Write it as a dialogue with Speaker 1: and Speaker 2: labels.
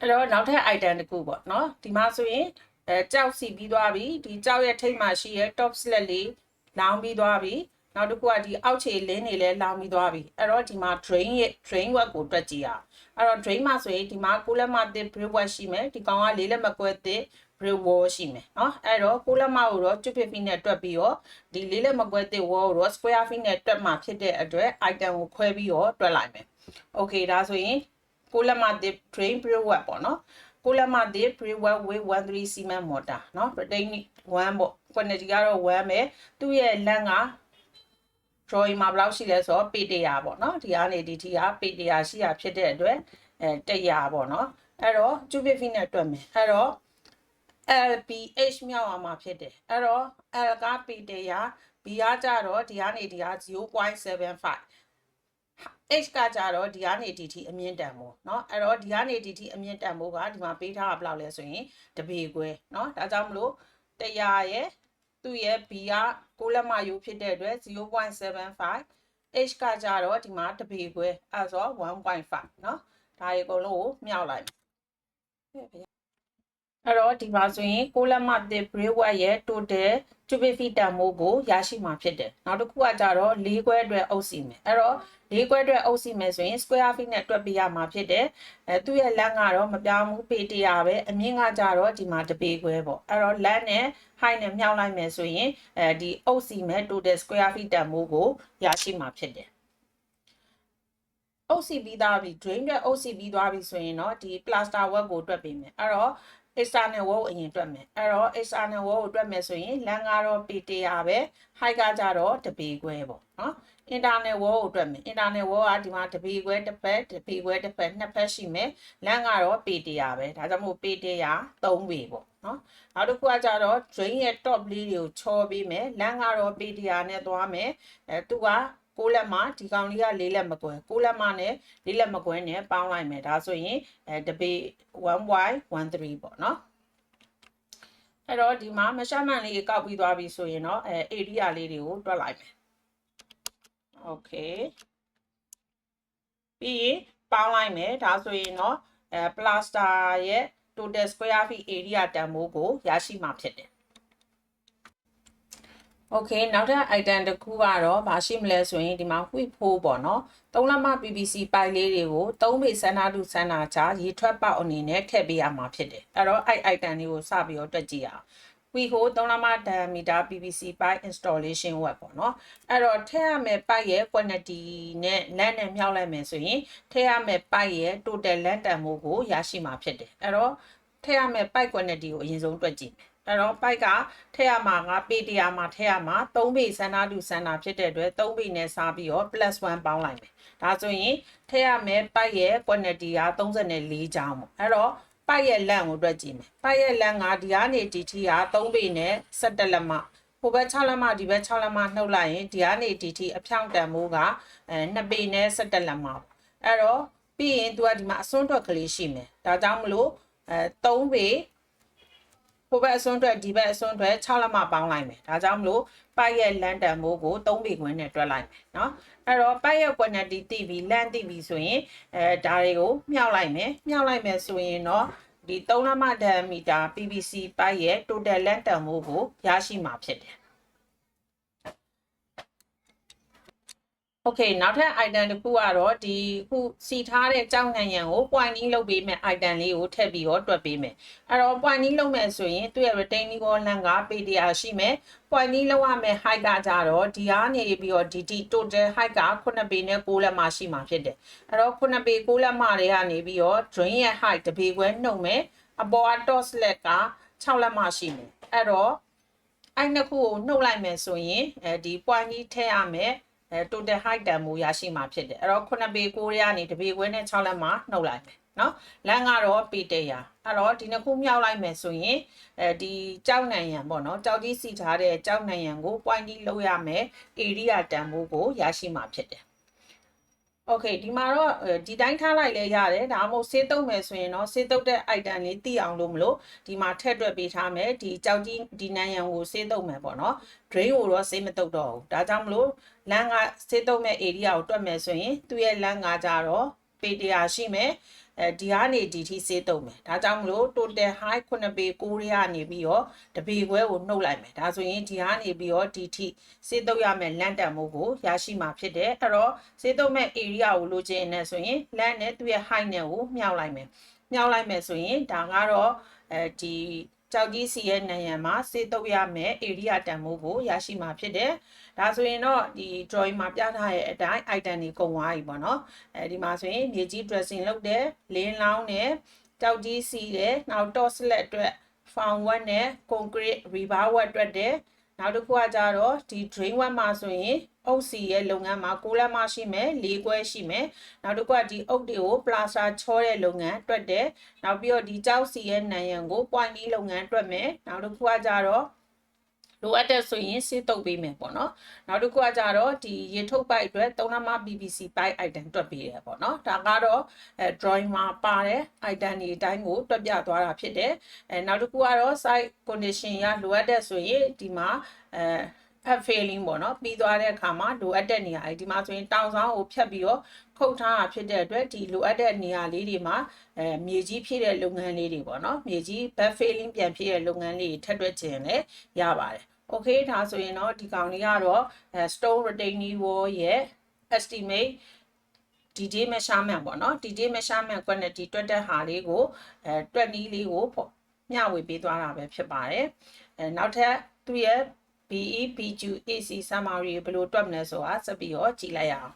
Speaker 1: အဲ့တော့နောက်ထပ် item တစ်ခုပေါ့နော်ဒီမှာဆိုရင်အဲကြောက်စီပြီးသွားပြီဒီကြောက်ရဲ့ထိပ်မှာရှိရဲ့ top slat လေးလောင်းပြီးသွားပြီနောက်တစ်ခုကဒီအောက်ခြေလင်းနေလဲလောင်းပြီးသွားပြီအဲ့တော့ဒီမှာ drain ရဲ့ drain work ကိုတွက်ကြည့်ရအောင်အဲ့တော့ drain မှာဆိုရင်ဒီမှာကိုလက်မတစ် brick work ရှိမယ်ဒီကောင်ကလေးလက်မကွဲတစ် brick wall ရှိမယ်เนาะအဲ့တော့ကိုလက်မကိုတော့250 feet နဲ့တွက်ပြီးတော့ဒီလေးလက်မကွဲတစ် wall ကိုတော့ square feet နဲ့တွက်မှာဖြစ်တဲ့အတွက် item ကိုခွဲပြီးတော့တွက်လိုက်မယ် okay ဒါဆိုရင် ကိုလက်မတစ် drain breakwell ပေါ့နော်ကိုလက်မတစ် breakwell with 13 cement mortar နော် protein 1ပေါ့ quantity ကတော့1ပဲသူ့ရဲ့လမ်းက drawing မှာဘယ်လောက်ရှိလဲဆိုတော့ပေ100ပေါ့နော်ဒီကနေဒီထိကပေ100ရှိတာဖြစ်တဲ့အတွက်အဲ100ပေါ့နော်အဲ့တော့ cubic feet နဲ့တွက်မယ်အဲ့တော့ LBH မြောက်အောင်မှာဖြစ်တယ်အဲ့တော့ L ကပေ100 B ကကြတော့ဒီကနေဒီက0.75 H ကကြတော့ဒီကနေဒီထိအမြင့်တန်မို့เนาะအဲ့တော့ဒီကနေဒီထိအမြင့်တန်မို့ကဒီမှာပေးထားတာဘယ်လောက်လဲဆိုရင်တပေခွဲเนาะဒါကြောင့်မလို့100ရဲ့သူ့ရဲ့ B ကကိုလက်မယိုးဖြစ်တဲ့အတွက်0.75 H ကကြတော့ဒီမှာတပေခွဲအဲ့ဆို1.5เนาะဒါရေအကုန်လုံးကိုမြောက်လိုက် အဲ့တော့ဒီမှာဆိုရင်ကိုလက်မတစ် braid work ရဲ့ total cubic feet တန်မိုးကိုရရှိမှာဖြစ်တယ်နောက်တစ်ခုကကြတော့၄ခွဲအတွက်အုပ်စီမယ်အဲ့တော့၄ခွဲအတွက်အုပ်စီမယ်ဆိုရင် square feet နဲ့တွက်ပြရမှာဖြစ်တယ်အဲသူ့ရဲ့လမ်းကတော့မပြောင်းဘူးပေ100ပဲအမြင့်ကကြတော့ဒီမှာတပေခွဲပေါ့အဲ့တော့လမ်းနဲ့ height နဲ့မြောက်လိုက်မယ်ဆိုရင်အဲဒီအုပ်စီမယ် total square feet တန်မိုးကိုရရှိမှာဖြစ်တယ်အုပ်စီပြီးသားပြီ drain အတွက်အုပ်စီပြီးသွားပြီဆိုရင်တော့ဒီ plaster work ကိုတွက်ပေးမယ်အဲ့တော့ external wall အရင်တွက်မယ်အဲ့တော့ external wall ကိုတွက်မယ်ဆိုရင်လမ်းကတော့ပေ100ပဲ height ကကြတော့တပေခွဲပေါ့နော် internal wall ကိုတွက်မယ် internal wall ကဒီမှာတပေခွဲတစ်ဖက်တပေခွဲတစ်ဖက်နှစ်ဖက်ရှိမယ်လမ်းကတော့ပေ100ပဲဒါကြောင့်မို့ပေ100 3ပေပေါ့နော်နောက်တစ်ခုကကြတော့ drain ရဲ့ top လေးတွေကိုချောပေးမယ်လမ်းကတော့ပေ100နဲ့သွားမယ်အဲသူက ကိုလက်မဒီကောင်လေးကလေးလက်မကွဲကိုလက်မနဲ့လေးလက်မကွဲနဲ့ပေါင်းလိုက်မယ်ဒါဆိုရင်အဲတပေ 1y13 ပေါ့နော်အဲ့တော့ဒီမှာမရှမှန်လေးကောက်ပြီးသွားပြီဆိုရင်တော့အဲ area လေးတွေကိုတွက်လိုက်မယ် okay ပြီးရင်ပေါင်းလိုက်မယ်ဒါဆိုရင်တော့အဲ plaster ရဲ့ total square feet area တန်ဖိုးကိုရရှိမှာဖြစ်တယ် Okay နောက်ထပ် item တစ်ခုကတော့မရှိမလဲဆိုရင်ဒီမှာ whip hole ပေါ့နော်သုံးလက်မ PVC ပိုက်လေးတွေကိုသုံးပေစန္ဒတုစန္ဒချာရေထွက်ပေါက်အနေနဲ့ထည့်ပေးရမှာဖြစ်တယ်အဲ့တော့အဲ့ item လေးကိုစပြီးတော့တွက်ကြည့်အောင် whip hole သုံးလက်မ diameter PVC ပိုက် installation work ပေါ့နော်အဲ့တော့ထည့်ရမယ့်ပိုက်ရဲ့ quantity နဲ့လမ်းနဲ့မြောက်လိုက်မယ်ဆိုရင်ထည့်ရမယ့်ပိုက်ရဲ့ total လမ်းတန်ဖိုးကိုရရှိမှာဖြစ်တယ်အဲ့တော့ထည့်ရမယ့်ပိုက် quantity ကိုအရင်ဆုံးတွက်ကြည့်မယ် အဲ့တော့ပိုက်ကထည့်ရမှာကပေ100မှာထည့်ရမှာ3ပေစန္ဒတုစန္ဒဖြစ်တဲ့အတွက်3ပေနဲ့စားပြီးတော့ plus 1ပေါင်းလိုက်မယ်ဒါဆိုရင်ထည့်ရမယ်ပိုက်ရဲ့ quantity က34ချောင်းပေါ့အဲ့တော့ပိုက်ရဲ့လန့်ကိုတွက်ကြည့်မယ်ပိုက်ရဲ့လန့်ကဒီကနေဒီထိက3ပေနဲ့17လက်မဟိုဘက်6လက်မဒီဘက်6လက်မနှုတ်လိုက်ရင်ဒီကနေဒီထိအဖြောင့်တန်မိုးကအဲ2ပေနဲ့17လက်မပေါ့အဲ့တော့ပြီးရင် तू ကဒီမှာအစွန်းတွက်ကလေးရှိမယ်ဒါကြောင့်မလို့အဲ3ပေ ဟိုဘက်အစွန်းအတွက်ဒီဘက်အစွန်းအတွက်6လက်မပေါင်းလိုက်မယ်ဒါကြောင့်မလို့ပိုက်ရဲ့လန်တန်မိုးကို3ပေခွင်းနဲ့တွက်လိုက်မယ်เนาะအဲ့တော့ပိုက်ရဲ့ quantity သိပြီလန်သိပြီဆိုရင်အဲဒါတွေကိုမြှောက်လိုက်မယ်မြှောက်လိုက်မယ်ဆိုရင်တော့ဒီ3လက်မ diameter PVC ပိုက်ရဲ့ total လန်တန်မိုးကိုရရှိမှာဖြစ်တယ် Okay နောက်ထပ် item တစ်ခုကတော့ဒီခုစီထားတဲ့ကြောက်ငံရံကို pointing လုပ်ပေးမယ် item လေးကိုထည့်ပြီးတော့တွက်ပေးမယ်အဲ့တော့ pointing လုပ်မယ်ဆိုရင်သူ့ရဲ့ retaining wall length က PDR ရှိမယ် pointing လုပ်ရမယ် height ကကြတော့ဒီကနေပြီးတော့ဒီဒီ total height က9ပေနဲ့6လက်မရှိမှာဖြစ်တယ်အဲ့တော့9ပေ6လက်မတွေကနေပြီးတော့ drain ရဲ့ height တပေခွဲနှုတ်မယ်အပေါ်က top slat က6လက်မရှိမယ်အဲ့တော့အဲ့နှစ်ခုကိုနှုတ်လိုက်မယ်ဆိုရင်အဲဒီ pointing ထည့်ရမယ် အဲ total height တန်မိုးရရှိမှာဖြစ်တယ်အဲ့တော့9ပေ6ရကနေတပေခွဲနဲ့6လက်မှာနှုတ်လိုက်မယ်နော်လမ်းကတော့ပေ100အဲ့တော့ဒီနှစ်ခုမြောက်လိုက်မယ်ဆိုရင်အဲဒီကြောက်နံရံပေါ့နော်ကြောက်ကြီးစီထားတဲ့ကြောက်နံရံကို point ကြီးလောက်ရမယ် area တန်မိုးကိုရရှိမှာဖြစ်တယ် โอเคဒီမှာတော့ဒီတိုင်းထားလိုက်လဲရတယ်ဒါမှမဟုတ်ဆေးတုပ်မယ်ဆိုရင်တော့ဆေးတုပ်တဲ့ item လေးသိအောင်လို့မလို့ဒီမှာထည့်တွက်ပေးထားမယ်ဒီကြောက်ကြီးဒီနံရံကိုဆေးတုပ်မယ်ပေါ့နော် drain ကိုတော့ဆေးမတုပ်တော့ဘူးဒါကြောင့်မလို့လမ်းကဆေးတုပ်မဲ့ area ကိုတွက်မယ်ဆိုရင်သူ့ရဲ့လမ်းကကြတော့ ပေ100ရှိမယ်အဲဒီကနေဒီထိစေးတုံမယ်ဒါကြောင့်မလို့ total high 9ပေ6ရကနေပြီးတော့တပေခွဲကိုနှုတ်လိုက်မယ်ဒါဆိုရင်ဒီကနေပြီးတော့ဒီထိစေးတုံရမယ်လန့်တန်မှုကိုရရှိမှာဖြစ်တယ်အဲ့တော့စေးတုံမဲ့ area ကိုလိုချင်နေဆိုရင်လန့်နဲ့သူ့ရဲ့ height နဲ့ကိုမြှောက်လိုက်မယ်မြှောက်လိုက်မယ်ဆိုရင်ဒါကတော့အဲဒီ ကြောက်ကြီးစီရဲ့နံရံမှာစေတုပ်ရမယ် area တန်မိုးကိုရရှိမှာဖြစ်တယ်။ဒါဆိုရင်တော့ဒီ drawing မှာပြထားတဲ့အတိုင်း item တွေကုန်သွားပြီပေါ့နော်။အဲဒီမှာဆိုရင်မြေကြီး dressing လုပ်တယ်လင်းလောင်းတယ်ကြောက်ကြီးစီတယ်နောက် top slat အတွက် found wet နဲ့ concrete rebar wet အတွက်တယ်နောက်တစ်ခုကကြတော့ဒီ drain wet မှာဆိုရင် အုပ်စီရဲ့လုပ်ငန်းမှာ6လက်မရှိမယ်၄ခွဲရှိမယ်နောက်တစ်ခုကဒီအုပ်တွေကို plaster ချောတဲ့လုပ်ငန်းတွက်တယ်နောက်ပြီးတော့ဒီကြောက်စီရဲ့နံရံကို point လေးလုပ်ငန်းတွက်မယ်နောက်တစ်ခုကကြတော့လိုအပ်တဲ့ဆိုရင်စေးတုပ်ပေးမယ်ပေါ့နော်နောက်တစ်ခုကကြတော့ဒီရေထုတ်ပိုက်အတွက်3လမ PVC ပိုက် item တွက်ပေးတယ်ပေါ့နော်ဒါကတော့အဲ drawing မှာပါတဲ့ item တွေအတိုင်းကိုတွက်ပြသွားတာဖြစ်တယ်အဲနောက်တစ်ခုကတော့ site condition ရလိုအပ်တဲ့ဆိုရင်ဒီမှာအဲ fat failing ပေါ့နော်ပြီးသွားတဲ့အခါမှာလိုအပ်တဲ့နေရာအဲဒီမှာဆိုရင်တောင်ဆောင်ကိုဖြတ်ပြီးတော့ခုတ်ထားတာဖြစ်တဲ့အတွက်ဒီလိုအပ်တဲ့နေရာလေးတွေမှာအဲမြေကြီးဖြည့်တဲ့လုပ်ငန်းလေးတွေပေါ့နော်မြေကြီး fat failing ပြန်ဖြည့်တဲ့လုပ်ငန်းလေးတွေထပ်တွက်ခြင်းလည်းရပါတယ် okay ဒါဆိုရင်တော့ဒီကောင်လေးကတော့အဲ stone retaining wall ရဲ့ estimate DJ measurement ပေါ့နော် DJ measurement quantity တွက်တဲ့ဟာလေးကိုအဲတွက်နည်းလေးကိုပေါ့မျှဝေပေးသွားတာပဲဖြစ်ပါတယ်အဲနောက်ထပ်သူ့ရဲ့ BE BQ AC summary ဘယ်လိုတွက်မလဲဆိုတာဆက်ပြီးတော့ကြည့်လိုက်ရအောင်